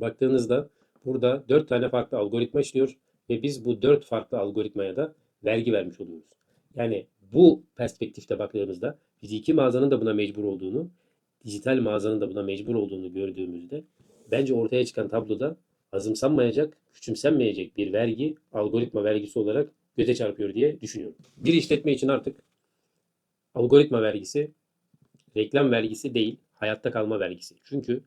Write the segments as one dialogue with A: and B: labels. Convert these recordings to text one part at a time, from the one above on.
A: Baktığınızda burada 4 tane farklı algoritma işliyor ve biz bu 4 farklı algoritmaya da vergi vermiş oluyoruz. Yani bu perspektifte baktığımızda fiziki mağazanın da buna mecbur olduğunu, dijital mağazanın da buna mecbur olduğunu gördüğümüzde bence ortaya çıkan tabloda azımsanmayacak, küçümsenmeyecek bir vergi algoritma vergisi olarak göze çarpıyor diye düşünüyorum. Bir işletme için artık algoritma vergisi reklam vergisi değil, hayatta kalma vergisi. Çünkü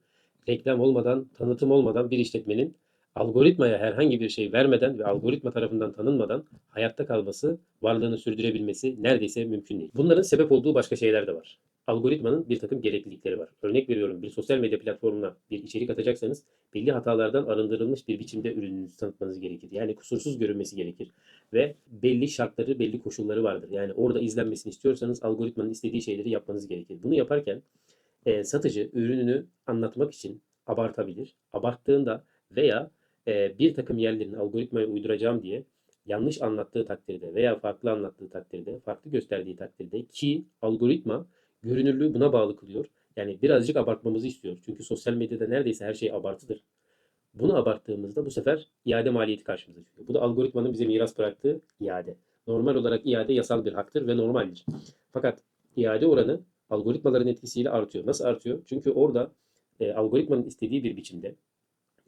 A: reklam olmadan, tanıtım olmadan bir işletmenin algoritmaya herhangi bir şey vermeden ve algoritma tarafından tanınmadan hayatta kalması, varlığını sürdürebilmesi neredeyse mümkün değil. Bunların sebep olduğu başka şeyler de var. Algoritmanın bir takım gereklilikleri var. Örnek veriyorum bir sosyal medya platformuna bir içerik atacaksanız belli hatalardan arındırılmış bir biçimde ürününüzü tanıtmanız gerekir. Yani kusursuz görünmesi gerekir. Ve belli şartları, belli koşulları vardır. Yani orada izlenmesini istiyorsanız algoritmanın istediği şeyleri yapmanız gerekir. Bunu yaparken e, satıcı ürününü anlatmak için abartabilir. Abarttığında veya e, bir takım yerlerini algoritmaya uyduracağım diye yanlış anlattığı takdirde veya farklı anlattığı takdirde, farklı gösterdiği takdirde ki algoritma görünürlüğü buna bağlı kılıyor. Yani birazcık abartmamızı istiyor. Çünkü sosyal medyada neredeyse her şey abartıdır. Bunu abarttığımızda bu sefer iade maliyeti karşımıza çıkıyor. Bu da algoritmanın bize miras bıraktığı iade. Normal olarak iade yasal bir haktır ve normaldir. Fakat iade oranı algoritmaların etkisiyle artıyor. Nasıl artıyor? Çünkü orada e, algoritmanın istediği bir biçimde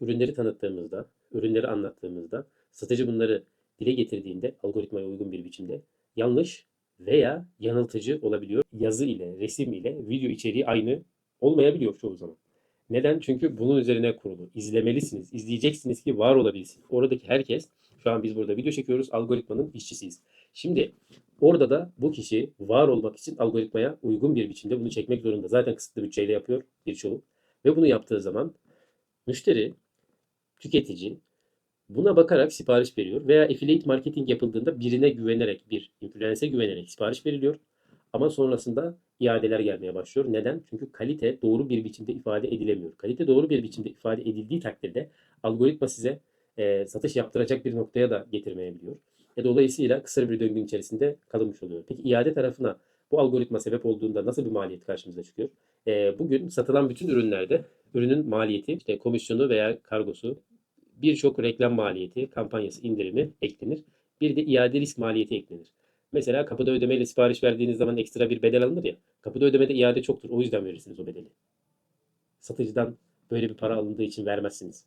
A: ürünleri tanıttığımızda, ürünleri anlattığımızda, satıcı bunları dile getirdiğinde algoritmaya uygun bir biçimde yanlış veya yanıltıcı olabiliyor. Yazı ile, resim ile video içeriği aynı olmayabiliyor çoğu zaman. Neden? Çünkü bunun üzerine kurulu. İzlemelisiniz, izleyeceksiniz ki var olabilsin. Oradaki herkes, şu an biz burada video çekiyoruz, algoritmanın işçisiyiz. Şimdi orada da bu kişi var olmak için algoritmaya uygun bir biçimde bunu çekmek zorunda. Zaten kısıtlı bütçeyle yapıyor birçoğu. Ve bunu yaptığı zaman müşteri, tüketici buna bakarak sipariş veriyor veya affiliate marketing yapıldığında birine güvenerek, bir influence'e güvenerek sipariş veriliyor. Ama sonrasında iadeler gelmeye başlıyor. Neden? Çünkü kalite doğru bir biçimde ifade edilemiyor. Kalite doğru bir biçimde ifade edildiği takdirde algoritma size e, satış yaptıracak bir noktaya da getirmeyebiliyor. E, dolayısıyla kısa bir döngünün içerisinde kalınmış oluyor. Peki iade tarafına bu algoritma sebep olduğunda nasıl bir maliyet karşımıza çıkıyor? E, bugün satılan bütün ürünlerde ürünün maliyeti, işte komisyonu veya kargosu, birçok reklam maliyeti, kampanyası, indirimi eklenir. Bir de iade risk maliyeti eklenir. Mesela kapıda ödemeyle sipariş verdiğiniz zaman ekstra bir bedel alınır ya. Kapıda ödemede iade çoktur. O yüzden verirsiniz o bedeli. Satıcıdan böyle bir para alındığı için vermezsiniz.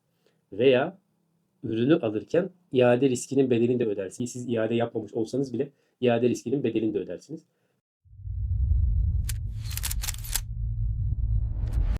A: Veya ürünü alırken iade riskinin bedelini de ödersiniz. Siz iade yapmamış olsanız bile iade riskinin bedelini de ödersiniz.